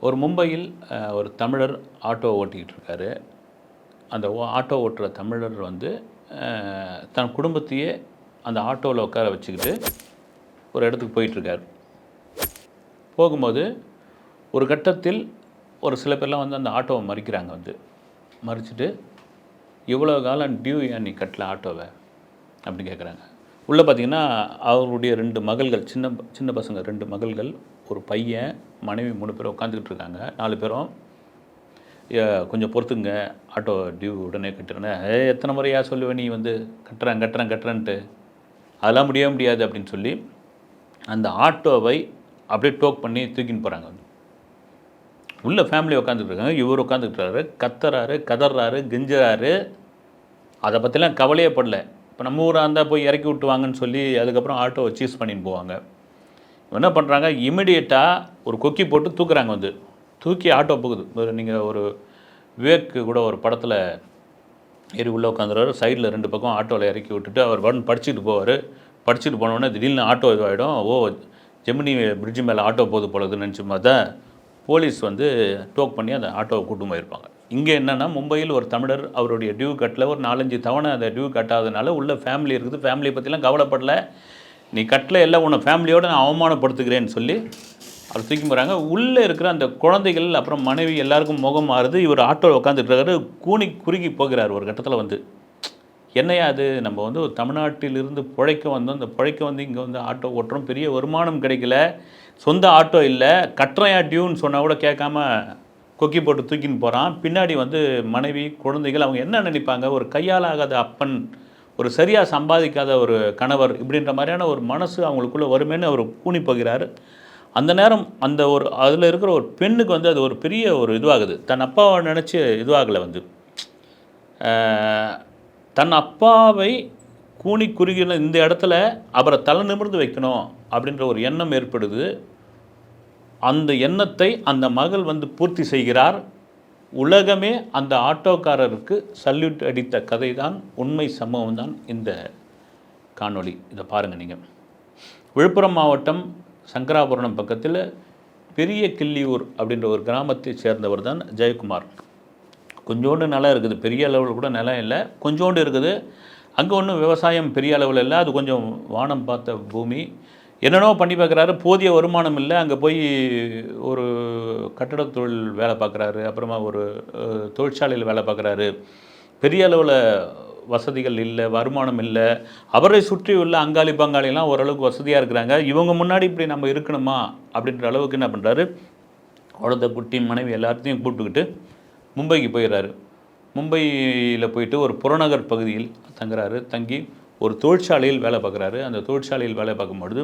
ஒரு மும்பையில் ஒரு தமிழர் ஆட்டோ ஓட்டிக்கிட்டு இருக்காரு. அந்த ஓ- ஆட்டோ ஓட்டுற தமிழர் வந்து தன் குடும்பத்தையே அந்த ஆட்டோவில் உட்கார வச்சுக்கிட்டு ஒரு இடத்துக்கு போயிட்டுருக்கார். போகும்போது ஒரு கட்டத்தில் ஒரு சில பேர்லாம் வந்து அந்த ஆட்டோவை மறிக்கிறாங்க வந்து. மறிச்சிட்டு இவ்வளோ காலம் டியூ ஏன் நீ கட்டல ஆட்டோவை? அப்படி கேட்குறாங்க உள்ளே பார்த்தீங்கன்னா அவருடைய ரெண்டு மகள்கள் சின்ன சின்ன பசங்க ரெண்டு மகள்கள் ஒரு பையன் மனைவி மூணு பேர் உட்காந்துக்கிட்டு இருக்காங்க. நாலு பேரும் கொஞ்சம் பொறுத்துங்க. ஆட்டோ டியூ உடனே கட்டுறேன்னு ஏ எத்தனை முறையா சொல்லுவேன் நீ வந்து? கட்டுறேன் கட்டுறேன் கட்டுறேன்ட்டு. அதெல்லாம் முடிய முடியாது அப்படின்னு சொல்லி அந்த ஆட்டோவை அப்படியே டோக் பண்ணி தூக்கின்னு போகிறாங்க வந்து உள்ள ஃபேமிலி உட்காந்துட்டு இருக்காங்க. இவர் உட்காந்துக்கிட்டாரு கத்துறாரு கதறாரு கெஞ்சுறாரு. அதை பற்றிலாம் கவலையே படல. இப்போ நம்ம ஊராக இருந்தால் போய் இறக்கி விட்டுவாங்கன்னு சொல்லி அதுக்கப்புறம் ஆட்டோவை சீஸ் பண்ணின்னு போவாங்க. என்ன பண்ணுறாங்க இமிடியேட்டாக ஒரு கொக்கி போட்டு தூக்குறாங்க வந்து. தூக்கி ஆட்டோ போகுது. ஒரு நீங்கள் ஒரு விவேக்கு கூட ஒரு படத்தில் ஏறி உள்ளே உட்காந்துருவார். சைடில் ரெண்டு பக்கம் ஆட்டோவில் இறக்கி விட்டுட்டு அவர் பட்டன் படிச்சுட்டு போவார். படிச்சுட்டு போனோடனே திடீர்னு ஆட்டோ இதுவாகிடும் ஓ ஜெமினி பிரிட்ஜு மேலே ஆட்டோ போகுது போலதுன்னு நினச்சி பார்த்தா போலீஸ் வந்து டோக் பண்ணி அந்த ஆட்டோவை கூட்டும் போயிருப்பாங்க. இங்கே என்னென்னா மும்பையில் ஒரு தமிழர் அவருடைய டியூ கட்டில் ஒரு நாலஞ்சு தவணை அந்த டியூ கட்டாதனால உள்ள ஃபேமிலி இருக்குது. ஃபேமிலியை பற்றிலாம் கவலைப்படல. நீ கட்டல எல்லாம் உன்னை ஃபேமிலியோடு நான் அவமானப்படுத்துகிறேன்னு சொல்லி அவர் தூக்கி போகிறாங்க உள்ளே இருக்கிற அந்த குழந்தைகள் அப்புறம் மனைவி எல்லாருக்கும் முகம் மாறுது. இவர் ஆட்டோவில் உட்காந்துட்டு இருக்காரு. கூனி குறுகி போகிறார் ஒரு கட்டத்தில் வந்து. என்னையா அது? நம்ம வந்து ஒரு தமிழ்நாட்டிலிருந்து பிழைக்க வந்தோம். இந்த பிழைக்க வந்து இங்கே வந்து ஆட்டோ ஓட்டுறோம். பெரிய வருமானம் கிடைக்கல. சொந்த ஆட்டோ இல்லை. கட்டுறையா டியூன்னு சொன்னால் கூட கேட்காம கொக்கி போட்டு தூக்கின்னு போகிறான் பின்னாடி வந்து மனைவி குழந்தைகள் அவங்க என்ன நினைப்பாங்க? ஒரு கையால் ஆகாத அப்பன் ஒரு சரியாக சம்பாதிக்காத ஒரு கணவர் இப்படின்ற மாதிரியான ஒரு மனசு அவங்களுக்குள்ளே வருமேன்னு அவர் கூனி போகிறார். அந்த நேரம் அந்த ஒரு அதில் இருக்கிற ஒரு பெண்ணுக்கு வந்து அது ஒரு பெரிய ஒரு இதுவாகுது. தன் அப்பாவை நினச்சி இதுவாகலை வந்து. தன் அப்பாவை கூணி குறுகின இந்த இடத்துல அவரை தலை நிமிர்ந்து வைக்கணும் அப்படின்ற ஒரு எண்ணம் ஏற்படுது. அந்த எண்ணத்தை அந்த மகள் வந்து பூர்த்தி செய்கிறார். உலகமே அந்த ஆட்டோக்காரருக்கு சல்யூட் அடித்த கதை தான் உண்மை சம்பவம் தான் இந்த காணொளி. இதை பாருங்கள் நீங்கள் விழுப்புரம் மாவட்டம் சங்கராபுரணம் பக்கத்தில் பெரிய கிள்ளியூர் அப்படின்ற ஒரு கிராமத்தை சேர்ந்தவர் தான் ஜெயக்குமார். கொஞ்சோண்டு நிலம் இருக்குது பெரிய அளவில் கூட நிலம் இல்லை கொஞ்சோண்டு இருக்குது. அங்கே ஒன்றும் விவசாயம் பெரிய அளவில் இல்லை அது கொஞ்சம் வானம் பார்த்த பூமி. என்னென்னோ பண்ணி பார்க்குறாரு. போதிய வருமானம் இல்லை. அங்கே போய் ஒரு கட்டடத் தொழில் வேலை பார்க்குறாரு. அப்புறமா ஒரு தொழிற்சாலையில் வேலை பார்க்குறாரு. பெரிய அளவில் வசதிகள் இல்லை வருமானம் இல்லை. அவரை சுற்றி உள்ள அங்காளி பங்காளிலாம் ஓரளவுக்கு வசதியாக இருக்கிறாங்க. இவங்க முன்னாடி இப்படி நம்ம இருக்கணுமா அப்படின்ற அளவுக்கு என்ன பண்ணுறாரு குழந்தை குட்டி மனைவி எல்லாத்தையும் கூப்பிட்டுக்கிட்டு மும்பைக்கு போயிடுறாரு. மும்பையில் போயிட்டு ஒரு புறநகர் பகுதியில் தங்குறாரு. தங்கி ஒரு தொழிற்சாலையில் வேலை பார்க்குறாரு. அந்த தொழிற்சாலையில் வேலை பார்க்கும்பொழுது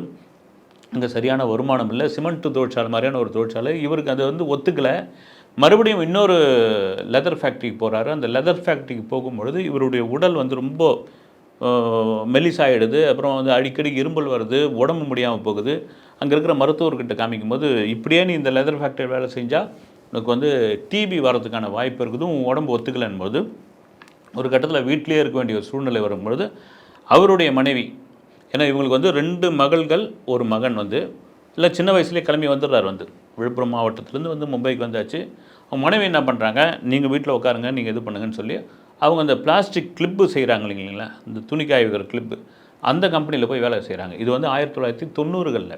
அங்கே சரியான வருமானம் இல்லை. சிமெண்ட் தொழிற்சாலை மாதிரியான ஒரு தொழிற்சாலை. இவருக்கு அது வந்து ஒத்துக்கலை. மறுபடியும் இன்னொரு லெதர் ஃபேக்ட்ரிக்கு போகிறாரு அந்த லெதர் ஃபேக்ட்ரிக்கு போகும்பொழுது இவருடைய உடல் வந்து ரொம்ப மெலிசாயிடுது. அப்புறம் வந்து அடிக்கடி இரும்பல் வருது. உடம்பு முடியாமல் போகுது. அங்கே இருக்கிற மருத்துவர்கிட்ட காமிக்கும்போது இப்படியே நீ இந்த லெதர் ஃபேக்ட்ரி வேலை செஞ்சால் உனக்கு வந்து டிபி வரதுக்கான வாய்ப்பு இருக்குது. உன் உடம்பு ஒத்துக்கலைன்னு போது ஒரு கட்டத்தில் வீட்டிலேயே இருக்க வேண்டிய ஒரு சூழ்நிலை வரும்பொழுது அவருடைய மனைவி. ஏன்னா இவங்களுக்கு வந்து ரெண்டு மகள்கள் ஒரு மகன் வந்து இல்லை சின்ன வயசுலேயே கிளம்பி வந்துடுறாரு வந்து. விழுப்புரம் மாவட்டத்துலேருந்து வந்து மும்பைக்கு வந்தாச்சு. அவங்க மனைவி என்ன பண்ணுறாங்க நீங்கள் வீட்டில் உட்காருங்க நீங்கள் இது பண்ணுங்கன்னு சொல்லி அவங்க அந்த பிளாஸ்டிக் கிளிப்பு செய்கிறாங்க இல்லைங்களா? இந்த துணி காய வைக்கிற கிளிப்பு அந்த கம்பெனியில் போய் வேலை செய்கிறாங்க இது வந்து ஆயிரத்தி தொள்ளாயிரத்தி தொண்ணூறுகளில்.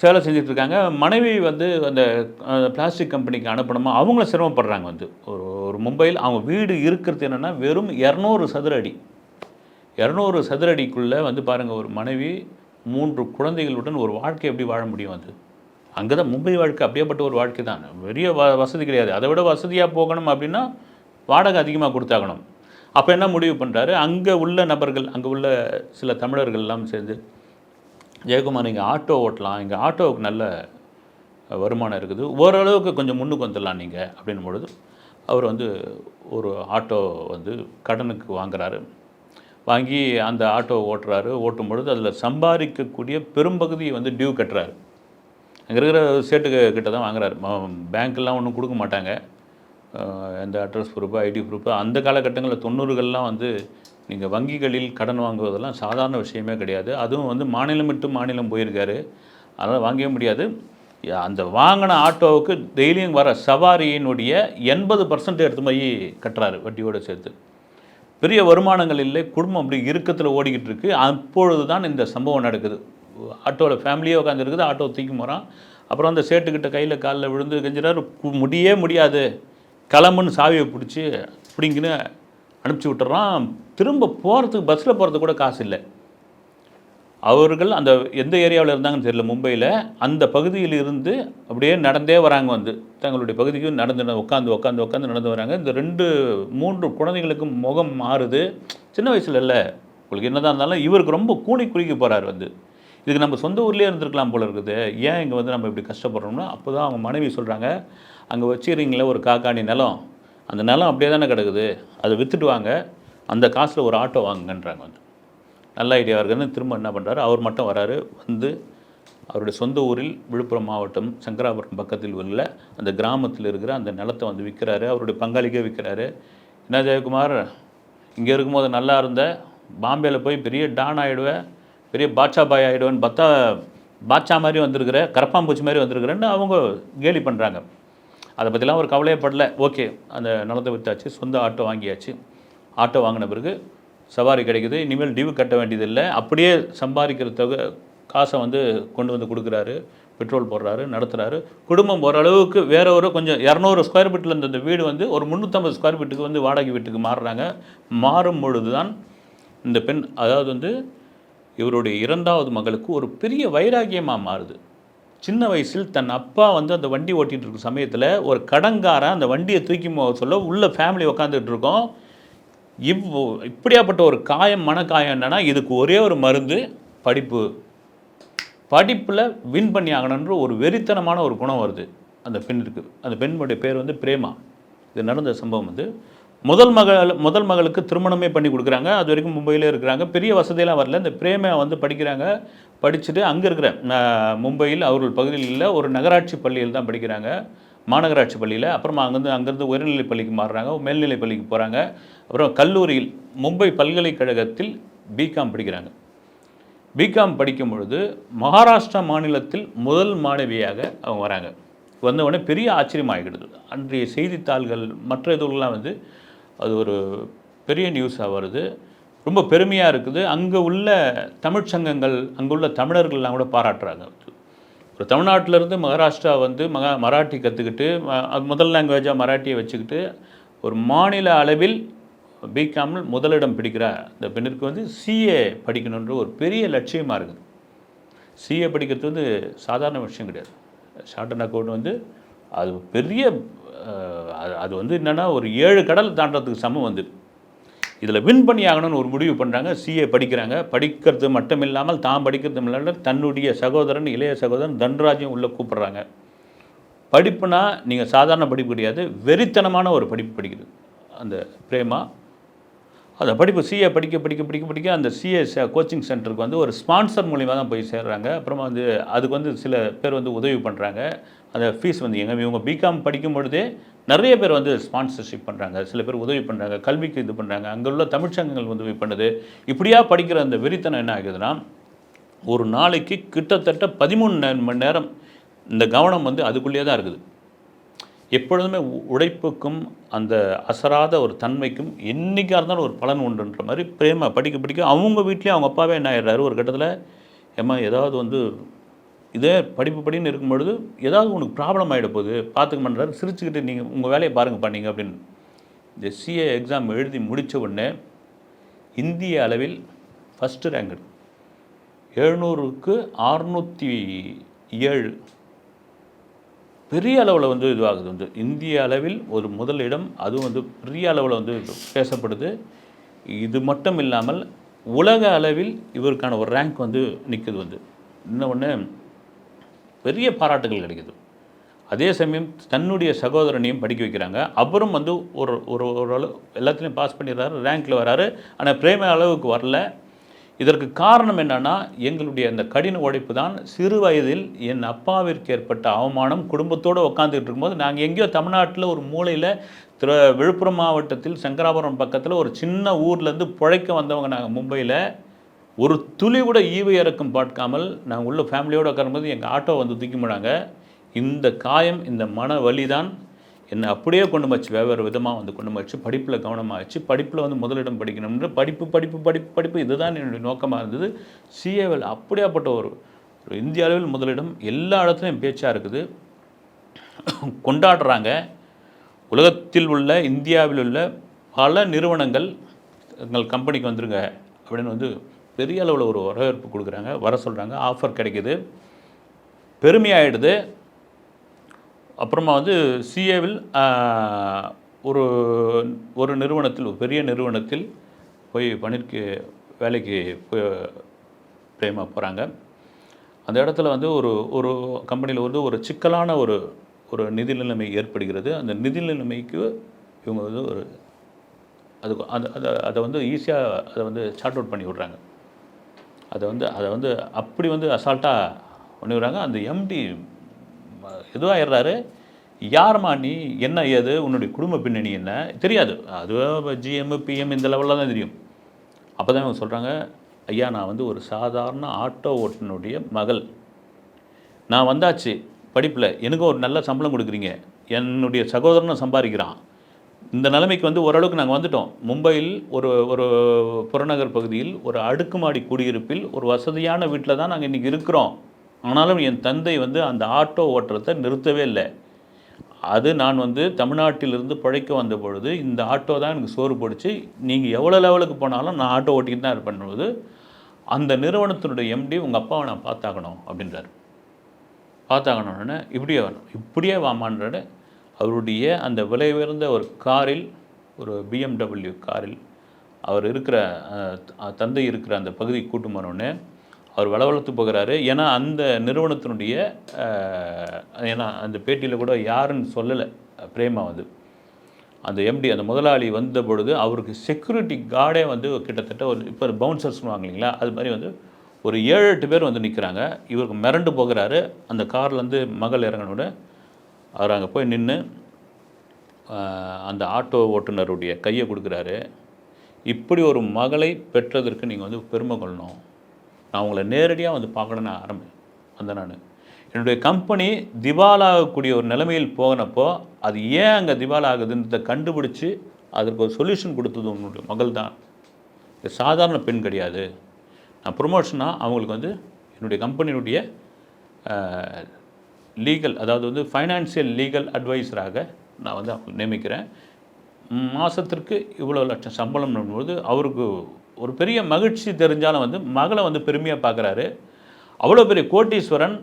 சேலை செஞ்சிட்ருக்காங்க மனைவி வந்து அந்த பிளாஸ்டிக் கம்பெனிக்கு அனுப்பணுமா? அவங்களும் சிரமப்படுறாங்க வந்து. ஒரு ஒரு மும்பையில் அவங்க வீடு இருக்கிறது என்னென்னா வெறும் இரநூறு சதுர அடி. இரநூறு சதுர அடிக்குள்ளே வந்து பாருங்கள் ஒரு மனைவி மூன்று குழந்தைகளுடன் ஒரு வாழ்க்கை எப்படி வாழ முடியும் அது? அங்கே தான் மும்பை வாழ்க்கை அப்படியேப்பட்ட ஒரு வாழ்க்கை தான். பெரிய வ வசதி கிடையாது. அதை விட வசதியாக போகணும் அப்படின்னா வாடகை அதிகமாக கொடுத்தாகணும். அப்போ என்ன முடிவு பண்ணுறாரு அங்கே உள்ள நபர்கள் அங்கே உள்ள சில தமிழர்கள்லாம் சேர்ந்து ஜெயக்குமார் இங்கே ஆட்டோ ஓட்டலாம். இங்கே ஆட்டோவுக்கு நல்ல வருமானம் இருக்குது. ஓரளவுக்கு கொஞ்சம் முன்னுக்கு வந்துடலாம் நீங்கள் அப்படின்னும் பொழுது அவர் வந்து ஒரு ஆட்டோ வந்து கடனுக்கு வாங்குறாரு. வாங்கி அந்த ஆட்டோ ஓட்டுறாரு. ஓட்டும் பொழுது அதில் சம்பாதிக்கக்கூடிய பெரும்பகுதியை வந்து டியூ கட்டுறாரு. அங்கே இருக்கிற சேட்டு கிட்ட தான் வாங்குறாரு. பேங்க்கெல்லாம் ஒன்றும் கொடுக்க மாட்டாங்க. இந்த எந்த அட்ரஸ் ப்ரூஃபு ஐடி ப்ரூஃபு அந்த காலகட்டங்களில் தொண்ணூறுகள்லாம் வந்து நீங்கள் வங்கிகளில் கடன் வாங்குவதெல்லாம் சாதாரண விஷயமே கிடையாது. அதுவும் வந்து மாநிலம் விட்டு மாநிலம் போயிருக்காரு. அதனால் வாங்கவே முடியாது. அந்த வாங்கின ஆட்டோவுக்கு டெய்லியும் வர சவாரியினுடைய எண்பது பர்சன்ட் எடுத்து போய் கட்டுறாரு வட்டியோடு சேர்த்து. பெரிய வருமானங்கள் இல்லை குடும்பம் அப்படி இறுக்கத்தில் ஓடிக்கிட்டு இருக்கு அப்பொழுது தான் இந்த சம்பவம் நடக்குது. ஆட்டோவில் ஃபேமிலியே உட்காந்துருக்குது ஆட்டோ தூக்கி போகிறான் அப்புறம் அந்த சேட்டுக்கிட்ட கையில் காலில் விழுந்து கெஞ்சினார் முடியே முடியாது. கிளம்புன்னு சாவியை பிடிச்சி பிடிங்கின்னு அனுப்பிச்சி விட்டுறான். திரும்ப போகிறதுக்கு பஸ்ஸில் போகிறதுக்கு கூட காசு இல்லை. அவர்கள் அந்த எந்த ஏரியாவில் இருந்தாங்கன்னு தெரியல மும்பையில். அந்த பகுதியில் இருந்து அப்படியே நடந்தே வராங்க வந்து. தங்களுடைய பகுதிக்கு நடந்து உட்காந்து உட்காந்து உட்காந்து நடந்து வராங்க. இந்த ரெண்டு மூன்று குழந்தைங்களுக்கும் முகம் மாறுது. சின்ன வயசில் இல்லை. உங்களுக்கு என்னதான் இருந்தாலும் இவருக்கு ரொம்ப கூனி குறுக்கி போகிறார் வந்து. இதுக்கு நம்ம சொந்த ஊர்லேயே இருந்திருக்கலாம் போல இருக்குது. ஏன் இங்கே வந்து நம்ம இப்படி கஷ்டப்படுறோம்னா அப்போ தான் அவங்க மனைவி சொல்கிறாங்க அங்கே வச்சுக்கிறீங்களே ஒரு காக்காணி நிலம். அந்த நிலம் அப்படியே தானே கிடக்குது. அதை விற்றுட்டு வாங்க. அந்த காசில் ஒரு ஆட்டோ வாங்குங்கன்றாங்க வந்து. நல்ல ஐடியா இருக்குன்னு திரும்ப என்ன பண்ணுறாரு அவர் மட்டும் வராரு. வந்து அவருடைய சொந்த ஊரில் விழுப்புரம் மாவட்டம் சங்கராபுரம் பக்கத்தில் உள்ள அந்த கிராமத்தில் இருக்கிற அந்த நிலத்தை வந்து விற்கிறாரு. அவருடைய பங்காளிக்கே விற்கிறாரு. என்ன ஜெயக்குமார்? இங்கே இருக்கும்போது நல்லா இருந்த பாம்பேயில் போய் பெரிய டான் ஆகிடுவேன் பெரிய பாட்ஷா பாய் ஆகிடுவேன்னு பார்த்தா பாட்ஷா மாதிரி வந்திருக்கிற கரப்பாம்பூச்சி மாதிரி வந்திருக்கிறேன்னு அவங்க கேலி பண்ணுறாங்க அதை பற்றிலாம் ஒரு கவலையே படல. ஓகே அந்த நிலத்தை விற்றாச்சு சொந்த ஆட்டோ வாங்கியாச்சு. ஆட்டோ வாங்கின பிறகு சவாரி கிடைக்குது. இனிமேல் டியூ கட்ட வேண்டியதில்லை. அப்படியே சம்பாதிக்கிற தொகை காசை வந்து கொண்டு வந்து கொடுக்குறாரு. பெட்ரோல் போடுறாரு நடத்துகிறாரு குடும்பம் ஓரளவுக்கு வேற ஒரு கொஞ்சம் இரநூறு ஸ்கொயர் ஃபீட்டில் இருந்த அந்த வீடு வந்து ஒரு முந்நூற்றம்பது ஸ்கொயர் ஃபீட்டுக்கு வந்து வாடகை வீட்டுக்கு மாறுறாங்க. மாறும் பொழுது தான் இந்த பெண் அதாவது வந்து இவருடைய இரண்டாவது மகளுக்கு ஒரு பெரிய வைராகியமாக மாறுது. சின்ன வயசில் தன் அப்பா வந்து அந்த வண்டி ஓட்டிகிட்டு இருக்க சமயத்தில் ஒரு கடங்காரன் அந்த வண்டியை தூக்கி போக சொல்ல உள்ள ஃபேமிலி உட்காந்துட்டு இருக்கோம். இவ் இப்படியாப்பட்ட ஒரு காயம் மனக்காயம் என்னன்னா இதுக்கு ஒரே ஒரு மருந்து படிப்பு. படிப்பில் வின் பண்ணி ஆகணுன்ற ஒரு வெறித்தனமான ஒரு குணம் வருது. அந்த பெண்ணுக்கு அந்த பெண்ணுடைய பேர் வந்து பிரேமா. இது நடந்த சம்பவம் வந்து. முதல் மகள் முதல் மகளுக்கு திருமணமே பண்ணி கொடுக்குறாங்க. அது வரைக்கும் மும்பையிலே இருக்கிறாங்க. பெரிய வசதியெல்லாம் வரல. இந்த பிரேமா வந்து படிக்கிறாங்க. படிச்சுட்டு அங்கே இருக்கிற மும்பையில் அவர்கள் பகுதியில் இல்லை ஒரு நகராட்சி பள்ளியில் தான் படிக்கிறாங்க. மாநகராட்சி பள்ளியில். அப்புறமா அங்கேருந்து அங்கேருந்து உயர்நிலை பள்ளிக்கு மாறுறாங்க. மேல்நிலை பள்ளிக்கு போகிறாங்க அப்புறம் கல்லூரியில் மும்பை பல்கலைக்கழகத்தில் பிகாம் படிக்கிறாங்க. பிகாம் படிக்கும் பொழுது மகாராஷ்டிரா மாநிலத்தில் முதல் மாணவியாக அவங்க வராங்க. வந்தவுடனே பெரிய ஆச்சரியமாகிடுது அன்றைய செய்தித்தாள்கள் மற்ற இதுலாம் வந்து அது ஒரு பெரிய நியூஸாக வருது. ரொம்ப பெருமையாக இருக்குது. அங்கே உள்ள தமிழ்ச்சங்கங்கள் அங்கே உள்ள தமிழர்கள்லாம் கூட பாராட்டுறாங்க. ஒரு தமிழ்நாட்டிலேருந்து மகாராஷ்டிரா வந்து மகா மராட்டி கற்றுக்கிட்டு முதல் லாங்குவேஜாக மராட்டியை வச்சுக்கிட்டு ஒரு மாநில அளவில் பிகாமில் முதலிடம் பிடிக்கிற இந்த பெண்ணிற்கு வந்து சிஏ படிக்கணுன்ற ஒரு பெரிய லட்சியமாக இருக்குது. சிஏ படிக்கிறது வந்து சாதாரண விஷயம் கிடையாது. ஷார்டன் அக்கௌண்ட் வந்து அது பெரிய அது- அது வந்து என்னென்னா ஒரு ஏழு கடல் தாண்டத்துக்கு சமம் வந்து. இதில் வின் பண்ணி ஆகணும்னு ஒரு முடிவு பண்ணுறாங்க சிஏ படிக்கிறாங்க. படிக்கிறது மட்டும் இல்லாமல் தான் படிக்கிறது இல்லாமல் தன்னுடைய சகோதரன் இளைய சகோதரன் தன்ராஜும் உள்ளே கூப்பிட்றாங்க. படிப்புனா நீங்கள் சாதாரண படிப்பு கிடையாது. வெறித்தனமான ஒரு படிப்பு படிக்கிறது அந்த பிரேமா அந்த படிப்பு சிஏ படிக்க படிக்க படிக்க படிக்க அந்த சிஏ கோச்சிங் சென்டருக்கு வந்து ஒரு ஸ்பான்சர் மூலிமா தான் போய் சேர்றாங்க. அப்புறமா வந்து அதுக்கு வந்து சில பேர் வந்து உதவி பண்ணுறாங்க அந்த ஃபீஸ் வந்து எங்க இவங்க பிகாம் படிக்கும் பொழுதே நிறைய பேர் வந்து ஸ்பான்சர்ஷிப் பண்ணுறாங்க சில பேர் உதவி பண்ணுறாங்க கல்விக்கு இது பண்ணுறாங்க அங்கே உள்ள தமிழ்ச்சங்கங்கள் உதவி பண்ணுது. இப்படியா படிக்கிற அந்த வெறித்தனம் என்ன ஆகுதுன்னா ஒரு நாளைக்கு கிட்டத்தட்ட பதிமூணு மணி நேரம் இந்த கவனம் வந்து அதுக்குள்ளேயே தான் இருக்குது. எப்பொழுதுமே உ- உழைப்புக்கும் அந்த அசராத ஒரு தன்மைக்கும் என்னைக்காக இருந்தாலும் ஒரு பலன் உண்டுன்ற மாதிரி பிரேமா படிக்க படிக்க அவங்க வீட்லேயும் அவங்க அப்பாவே என்ன ஆயிடுறாரு? ஒரு கட்டத்தில் ஏம்மா ஏதாவது வந்து இதே படிப்பு படின்னு இருக்கும் பொழுது ஏதாவது உனக்கு ப்ராப்ளம் ஆகிட போகுது பார்த்துக்க பண்ணுறாரு சிரிச்சுக்கிட்டு நீங்கள் உங்கள் வேலையை பாருங்கள் பண்ணீங்க அப்படின்னு. இந்த சிஏ எக்ஸாம் எழுதி முடித்த உடனே இந்திய அளவில் ஃபஸ்ட்டு ரேங்க் எழுநூறுக்கு அறுநூற்றி ஏழு பெரிய அளவில் வந்து இதுவாகுது. வந்து இந்திய அளவில் ஒரு முதலிடம் அதுவும் வந்து பெரிய அளவில் வந்து பேசப்படுது. இது மட்டும் இல்லாமல் உலக அளவில் இவருக்கான ஒரு ரேங்க் வந்து நிற்குது வந்து. இன்னொன்று பெரிய பாராட்டுகள் கிடைக்குது. அதே சமயம் தன்னுடைய சகோதரனையும் படிக்க வைக்கிறாங்க. அப்புறம் வந்து ஒரு ஒரு ஒரு அளவு எல்லாத்துலேயும் பாஸ் பண்ணிடுறாரு ரேங்க்கில் வராரு. ஆனால் பிரேம அளவுக்கு வரல. இதற்கு காரணம் என்னன்னா எங்களுடைய அந்த கடின உழைப்பு தான். சிறு வயதில் என் அப்பாவிற்கு ஏற்பட்ட அவமானம் குடும்பத்தோடு உட்காந்துட்டு இருக்கும்போது நாங்கள் எங்கேயோ தமிழ்நாட்டில் ஒரு மூலையில் திரு விழுப்புரம் மாவட்டத்தில் சங்கராபுரம் பக்கத்தில் ஒரு சின்ன ஊர்லேருந்து பிழைக்க வந்தவங்க நாங்கள் மும்பையில். ஒரு துளி கூட ஈவு இறக்கம் பார்க்காமல் நாங்கள் உள்ள ஃபேமிலியோடு உட்காரும்போது எங்கள் ஆட்டோ வந்து தூக்கி போனாங்க. இந்த காயம் இந்த மன வலி தான். என்னை அப்படியே கொண்டு வச்சு வெவ்வேறு விதமாக வந்து கொண்டு வச்சு படிப்பில் கவனமாக வச்சு படிப்பில் வந்து முதலிடம் படிக்கணும்னு படிப்பு படிப்பு படிப்பு படிப்பு இதுதான் என்னுடைய நோக்கமாக இருந்தது. சிஏவில் அப்படியாப்பட்ட ஒரு இந்திய அளவில் முதலிடம் எல்லா இடத்துலையும் பேச்சாக இருக்குது. கொண்டாடுறாங்க. உலகத்தில் உள்ள இந்தியாவில் உள்ள பல நிறுவனங்கள் எங்கள் கம்பெனிக்கு வந்துருங்க அப்படின்னு வந்து பெரிய அளவில் ஒரு வரவேற்பு கொடுக்குறாங்க வர சொல்கிறாங்க ஆஃபர் கிடைக்கிது. பெருமையாயிடுது. அப்புறமா வந்து சிஏவில் ஒரு ஒரு நிறுவனத்தில் ஒரு பெரிய நிறுவனத்தில் போய் பணிக்கு வேலைக்கு போய் பிரேமா போகிறாங்க அந்த இடத்துல வந்து ஒரு ஒரு கம்பெனியில் வந்து ஒரு சிக்கலான ஒரு ஒரு நிதி நிலைமை ஏற்படுகிறது. அந்த நிதி நிலைமைக்கு இவங்க வந்து ஒரு அது அந்த அதை அதை வந்து ஈஸியாக அதை வந்து சார்ட் அவுட் பண்ணி விட்றாங்க. அதை வந்து அதை வந்து அப்படி வந்து அசால்ட்டாக பண்ணி விடுறாங்க அந்த எம்டி இதுவாகிடுறாரு யார்மா நீ? என்ன ஏது? உன்னுடைய குடும்ப பின்னணி என்ன? தெரியாது. அதுவே ஜிஎம் பிஎம் இந்த லெவலில் தான் தெரியும். அப்போ தான் இவங்க சொல்கிறாங்க ஐயா நான் வந்து ஒரு சாதாரண ஆட்டோ ஓட்டுனுடைய மகள். நான் வந்தாச்சு படிப்பில். எனக்கு ஒரு நல்ல சம்பளம் கொடுக்குறீங்க. என்னுடைய சகோதரனும் சம்பாதிக்கிறான். இந்த நிலைமைக்கு வந்து ஓரளவுக்கு நாங்கள் வந்துட்டோம். மும்பையில் ஒரு ஒரு புறநகர் பகுதியில் ஒரு அடுக்குமாடி குடியிருப்பில் ஒரு வசதியான வீட்டில் தான் நாங்கள் இன்றைக்கி இருக்கிறோம். ஆனாலும் என் தந்தை வந்து அந்த ஆட்டோ ஓட்டுறதை நிறுத்தவே இல்லை. அது நான் வந்து தமிழ்நாட்டிலிருந்து பிழைக்க வந்த பொழுது இந்த ஆட்டோ தான் எனக்கு சோறு போடுச்சு. நீங்கள் எவ்வளோ லெவலுக்கு போனாலும் நான் ஆட்டோ ஓட்டிக்கிட்டு தான் இருப்பேன் போது அந்த நிறுவனத்தினுடைய எம்டி உங்கள் அப்பாவை நான் பார்த்தாகணும் அப்படின்றார். பார்த்தாகணுன்னு இப்படியே வரணும் இப்படியே வாமான்றாரு அவருடைய அந்த விலை உயர்ந்த ஒரு காரில் ஒரு பிஎம்டபிள்யூ காரில் அவர் இருக்கிற தந்தை இருக்கிற அந்த பகுதிக்கு கூட்டு போனோடனே அவர் வளவளத்து போகிறாரு. ஏன்னா அந்த நிறுவனத்தினுடைய ஏன்னா அந்த பேட்டியில் கூட யாருன்னு சொல்லலை பிரேமா வந்து. அந்த எம்டி அந்த முதலாளி வந்த பொழுது அவருக்கு செக்யூரிட்டி கார்டே வந்து கிட்டத்தட்ட ஒரு இப்போ பவுன்சர்ஸ் இல்லைங்களா? அது மாதிரி வந்து ஒரு ஏழு எட்டு பேர் வந்து நிற்கிறாங்க இவருக்கு மிரண்டு போகிறாரு. அந்த கார்லேருந்து மகள் இறங்கினோட அவர் அங்கே போய் நின்று அந்த ஆட்டோ ஓட்டுநருடைய கையை கொடுக்குறாரு. இப்படி ஒரு மகளை பெற்றதற்கு நீங்கள் வந்து பெருமை கொள்ளணும். நான் உங்களை நேரடியாக வந்து பார்க்கணுன்னு ஆரம்பி வந்தேன் நான். என்னுடைய கம்பெனி திவாலாகக்கூடிய ஒரு நிலைமையில் போனப்போ அது ஏன் அங்கே திவால் ஆகுதுன்றதை கண்டுபிடிச்சி அதற்கு ஒரு சொல்யூஷன் கொடுத்தது உங்களுடைய மகள் தான் இது சாதாரண பெண் கிடையாது. நான் ப்ரொமோஷனாக அவங்களுக்கு வந்து என்னுடைய கம்பெனியுடைய லீகல் அதாவது வந்து ஃபைனான்சியல் லீகல் அட்வைஸராக நான் வந்து அவங்க நியமிக்கிறேன். மாதத்திற்கு இவ்வளோ லட்சம் சம்பளம் போது அவருக்கு ஒரு பெரிய மகிழ்ச்சி தெரிஞ்சாலும் வந்து மகளை வந்து பெருமையாக பார்க்குறாரு. அவ்வளோ பெரிய கோட்டீஸ்வரன்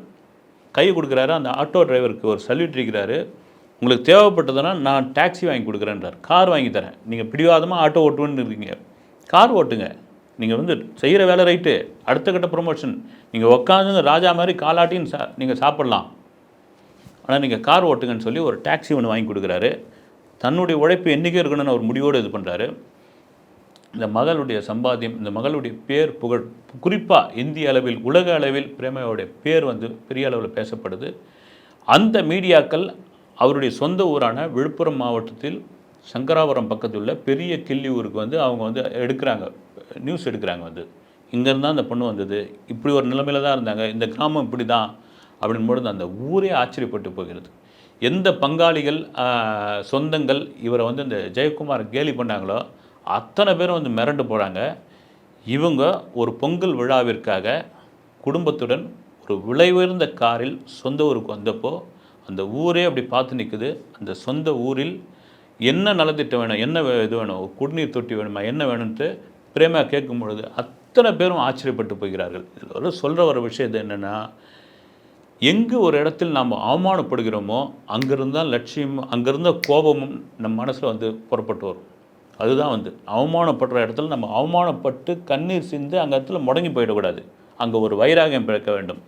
கை கொடுக்குறாரு. அந்த ஆட்டோ டிரைவருக்கு ஒரு சல்யூட் இருக்கிறாரு உங்களுக்கு தேவைப்பட்டதுன்னா நான் டாக்ஸி வாங்கி கொடுக்குறேன்றார். கார் வாங்கி தரேன். நீங்கள் பிடிவாதமாக ஆட்டோ ஓட்டுவேன்னு இருக்கீங்க. கார் ஓட்டுங்க. நீங்கள் வந்து செய்கிற வேலை ரைட்டு. அடுத்த கட்ட ப்ரொமோஷன். நீங்கள் உக்காந்து ராஜா மாதிரி காலாட்டின்னு சா நீங்கள் சாப்பிட்லாம். ஆனால் நீங்கள் கார் ஓட்டுங்கன்னு சொல்லி ஒரு டாக்ஸி ஒன்று வாங்கி கொடுக்குறாரு. தன்னுடைய உழைப்பு என்றைக்கே இருக்கணும்னு ஒரு முடிவோடு இது பண்ணுறாரு இந்த மகளுடைய சம்பாத்தியம் இந்த மகளுடைய பேர் புகழ் குறிப்பாக இந்திய அளவில் உலக அளவில் பிரேமையோடைய பேர் வந்து பெரிய அளவில் பேசப்படுது. அந்த மீடியாக்கள் அவருடைய சொந்த ஊரான விழுப்புரம் மாவட்டத்தில் சங்கராபுரம் பக்கத்தில் உள்ள பெரிய கிள்ளி ஊருக்கு வந்து அவங்க வந்து எடுக்கிறாங்க நியூஸ் எடுக்கிறாங்க வந்து. இங்கேருந்து தான் அந்த பொண்ணு வந்தது. இப்படி ஒரு நிலைமையில் தான் இருந்தாங்க. இந்த கிராமம் இப்படி தான் அப்படின் பொழுது அந்த ஊரே ஆச்சரியப்பட்டு போகிறது. எந்த பங்காளிகள் சொந்தங்கள் இவரை வந்து இந்த ஜெயக்குமார் கேலி பண்ணாங்களோ அத்தனை பேரும் வந்து மிரண்டு போகிறாங்க இவங்க ஒரு பொங்கல் விழாவிற்காக குடும்பத்துடன் ஒரு விலை உயர்ந்த காரில் சொந்த ஊருக்கு வந்தப்போ அந்த ஊரே அப்படி பார்த்து நிற்குது அந்த சொந்த ஊரில் என்ன நலத்திட்டம் வேணும் என்ன வே- இது வேணும் குடிநீர் தொட்டி வேணுமா என்ன வேணும்ன்ட்டு பிரேமா கேட்கும் பொழுது அத்தனை பேரும் ஆச்சரியப்பட்டு போகிறார்கள். இதில் ஒரு சொல்கிற ஒரு விஷயத்தை என்னென்னா எங்கு ஒரு இடத்தில் நாம் அவமானப்படுகிறோமோ அங்கிருந்தால் லட்சியம் அங்கிருந்த கோபமும் நம் மனசில் வந்து புறப்பட்டு வரும். அதுதான் வந்து. அவமானப்படுற இடத்துல நம்ம அவமானப்பட்டு கண்ணீர் சிந்து அங்கே இடத்துல முடங்கி போயிடக்கூடாது. அங்கே ஒரு வைராகியம் பிறக்க வேண்டும்.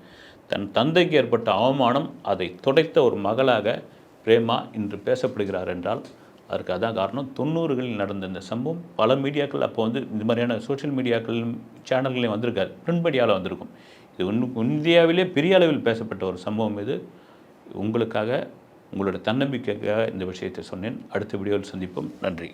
தன் தந்தைக்கு ஏற்பட்ட அவமானம் அதை துடைத்த ஒரு மகளாக பிரேமா இன்று பேசப்படுகிறார் என்றால் அதற்கு அதான் காரணம். தொண்ணூறுகளில் நடந்த இந்த சம்பவம் பல மீடியாக்கள் அப்போ வந்து இந்த மாதிரியான சோஷியல் மீடியாக்களிலும் சேனல்களையும் வந்திருக்காது. பிரிண்ட் மீடியாவில் வந்திருக்கும். இது இந்தியாவிலே பெரிய அளவில் பேசப்பட்ட ஒரு சம்பவம் இது. உங்களுக்காக உங்களோட தன்னம்பிக்கைக்காக இந்த விஷயத்தை சொன்னேன். அடுத்த வீடியோவில் சந்திப்போம். நன்றி.